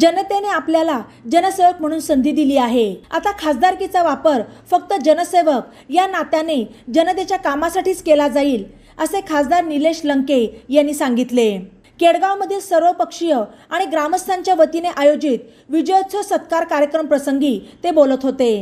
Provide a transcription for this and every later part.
जनतेने आपल्याला जनसेवक म्हणून संधी दिली आहे. आता खासदारकीचा वापर फक्त जनसेवक या नात्याने जनतेच्या कामासाठीच केला जाईल असे खासदार निलेश लंके यांनी सांगितले. केडगावमधील सर्वपक्षीय आणि ग्रामस्थांच्या वतीने आयोजित विजयोत्सव सत्कार कार्यक्रम प्रसंगी ते बोलत होते.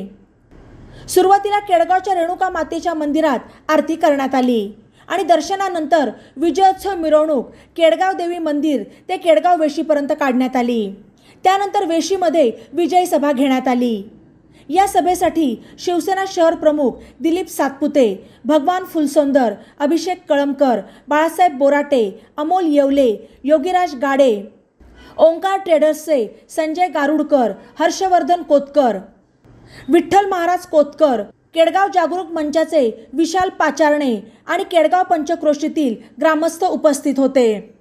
सुरुवातीला केडगावच्या रेणुका मातेच्या मंदिरात आरती करण्यात आली आणि दर्शनानंतर विजयोत्सव मिरवणूक केडगाव देवी मंदिर ते केडगाव वेशीपर्यंत काढण्यात आली. त्यानंतर वेशीमध्ये विजयी सभा घेण्यात आली. या सभेसाठी शिवसेना शहर प्रमुख दिलीप सातपुते भगवान फुलसोंदर अभिषेक कळमकर बाळासाहेब बोराटे अमोल येवले योगीराज गाडे ओंकार ट्रेडर्सचे संजय गारुडकर हर्षवर्धन कोतकर विठ्ठल महाराज कोतकर केडगाव जागरूक मंचाचे विशाल पाचारणे आणि केडगाव पंचक्रोशीतील ग्रामस्थ उपस्थित होते.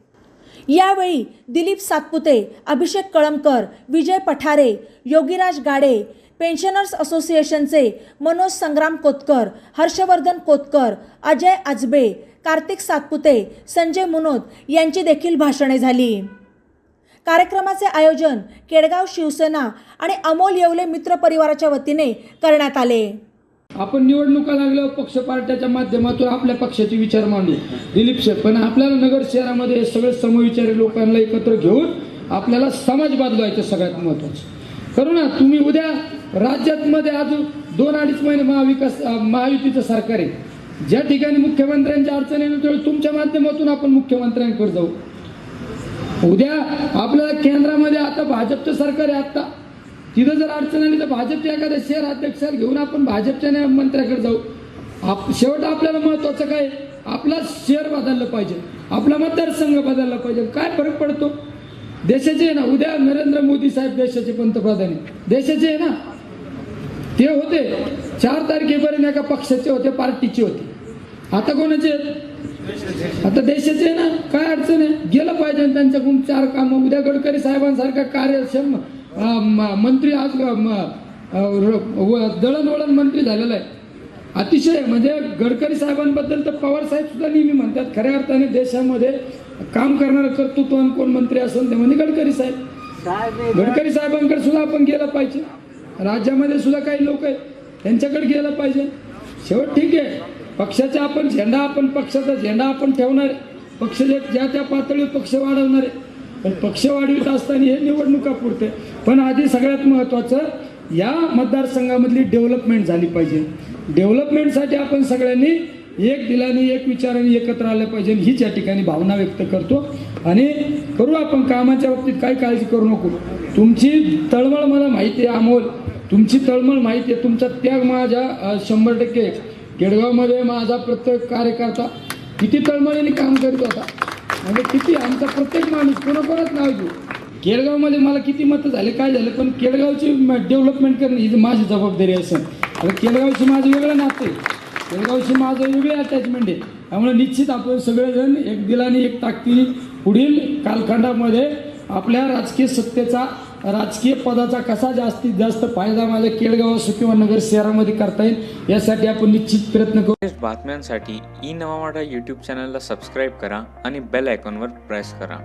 यावेळी दिलीप सातपुते अभिषेक कळमकर विजय पठारे योगीराज गाडे पेन्शनर्स असोसिएशनचे मनोज संग्राम कोतकर हर्षवर्धन कोतकर अजय आजबे कार्तिक सातपुते संजय मुनोद यांची देखील भाषणे झाली. कार्यक्रमाचे आयोजन केडगाव शिवसेना आणि अमोल येवले मित्र परिवाराच्या वतीने करण्यात आले. आपण निवडणुका लागल्यावर पक्ष पार्ट्याच्या माध्यमातून आपल्या पक्षाचे विचार मांडू. दिलीप सर पण आपल्याला नगर शहरामध्ये सगळे समविचारी लोकांना एकत्र घेऊन आपल्याला समाज बदलवायचं सगळ्यात महत्वाचं. करू ना तुम्ही उद्या राज्यात मध्ये अजून दोन अडीच महिने महाविकास महायुतीचं सरकार आहे. ज्या ठिकाणी मुख्यमंत्र्यांच्या अडचणी येईल त्यावेळी तुमच्या माध्यमातून आपण मुख्यमंत्र्यांकडे जाऊ. उद्या आपल्याला केंद्रामध्ये आता भाजपचं सरकार आहे आता तिथं जर अडचण आली तर भाजपच्या एखाद्या शहर अध्यक्षाला घेऊन आपण भाजपच्या मंत्र्याकडे जाऊ. आप शेवट आपल्याला महत्वाचं काय? आपला शेअर बदललं पाहिजे. आपला मतदारसंघ बदलला पाहिजे. काय फरक पडतो? देशाचे आहे ना उद्या नरेंद्र मोदी साहेब देशाचे पंतप्रधान आहे देशाचे आहे ना? ते होते. चार तारखेपर्यंत एका पक्षाचे होते पार्टीचे होते. आता कोणाचे आहेत? आता देशाचे आहे ना? काय अडचण आहे? गेलं पाहिजे त्यांच्याकडून चार कामं. उद्या गडकरी साहेबांसारखा कार्यक्षम मंत्री आज व- दळणवळण मंत्री झालेला आहे. अतिशय म्हणजे गडकरी साहेबांबद्दल तर पवार साहेब सुद्धा नेहमी म्हणतात खऱ्या अर्थाने देशामध्ये काम करणारं कर्तृत्व कोण मंत्री असेल ते म्हणजे गडकरी साहेब. गडकरी साहेबांकडे सुद्धा आपण गेलं पाहिजे. राज्यामध्ये सुद्धा काही लोक आहेत त्यांच्याकडे गेलं पाहिजे. शेवट ठीक आहे पक्षाचा आपण झेंडा आपण पक्षाचा झेंडा आपण ठेवणार आहे. पक्ष ज्या त्या पातळीवर पक्ष वाढवणार आहे. पण पक्ष वाढवित असताना हे निवडणुका पुरते. पण आधी सगळ्यात महत्त्वाचं या मतदारसंघामधली डेव्हलपमेंट झाली पाहिजे. डेव्हलपमेंटसाठी आपण सगळ्यांनी एक दिलाने एक विचाराने एकत्र आलं पाहिजे हीच या ठिकाणी भावना व्यक्त करतो. आणि करू आपण कामाच्या बाबतीत काही काळजी करू नको. तुमची तळमळ मला माहिती आहे अमोल. तुमची तळमळ माहिती आहे. तुमचा त्याग माझ्या शंभर टक्के केडगावमध्ये माझा प्रत्येक कार्यकर्ता किती तळमळीने काम करतो होता. म्हणजे किती? आमचा प्रत्येक माणूस कोणाकोणाच नाव घेऊ? केळगावमध्ये मला किती मतं झाले काय झालं पण केळगावची डेव्हलपमेंट करणे ही माझी जबाबदारी असेल. आता केळगावशी माझं वेगळं नातं आहे. केळगावशी माझं वेगळी अटॅचमेंट आहे. त्यामुळे निश्चित आपण सगळेजण एक दिलाने एक ताकदीने पुढील कालखंडामध्ये आपल्या राजकीय सत्तेचा राजकीय पदाचा कसा जास्तीत जास्त फायदा माझ्या केळगाव असो किंवा नगर शहरामध्ये करता येईल यासाठी आपण निश्चित प्रयत्न करू. बातम्यांसाठी ई नवा मराठा यूट्यूब चॅनलला सबस्क्राईब करा आणि बेल आयकॉनवर प्रेस करा.